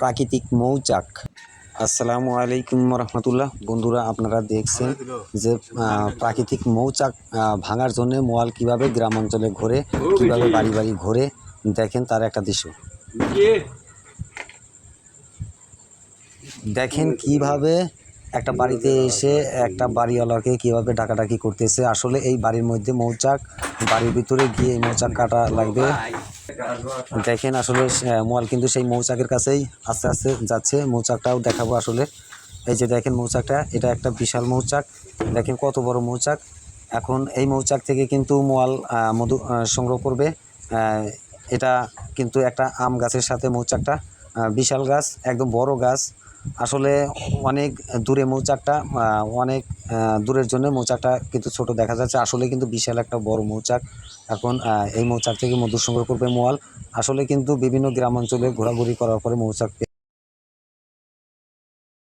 প্রাকৃতিক মৌচাক। আসসালামু আলাইকুম রহমতুল্লাহ। বন্ধুরা, আপনারা দেখছেন যে প্রাকৃতিক মৌচাক ভাঙার জন্য মোয়াল কীভাবে গ্রাম অঞ্চলে ঘোরে, কীভাবে বাড়ি বাড়ি ঘোরে, দেখেন তার একটা দৃশ্য। দেখেন কীভাবে একটা বাড়িতে এসে একটা বাড়িওয়ালাকে কীভাবে ডাকাডাকি করতেছে। আসলে এই বাড়ির মধ্যে মৌচাক, বাড়ির ভিতরে গিয়ে মৌচাক কাটা লাগবে। দেখেন আসলে মোয়াল কিন্তু সেই মৌচাকের কাছেই আস্তে আস্তে যাচ্ছে। মৌচাকটাও দেখাবো আসলে। এই যে দেখেন মৌচাকটা, এটা একটা বিশাল মৌচাক। দেখেন কত বড় মৌচাক। এখন এই মৌচাক থেকে কিন্তু মোয়াল মধু সংগ্রহ করবে। এটা কিন্তু একটা আম গাছের সাথে মৌচাকটা বিশাল গাছ, একদম বড় গাছ। আসলে অনেক দূরে মৌচাকটা অনেক দূরের জন্য মৌচাকটা কিন্তু ছোট দেখা যাচ্ছে। আসলে কিন্তু বিশাল একটা বড় মৌচাক। এখন এই মৌচাক থেকে মধু সংগ্রহ করবে মোয়াল। আসলে কিন্তু বিভিন্ন গ্রাম অঞ্চলে ঘোরাঘুরি করার পরে মৌচাক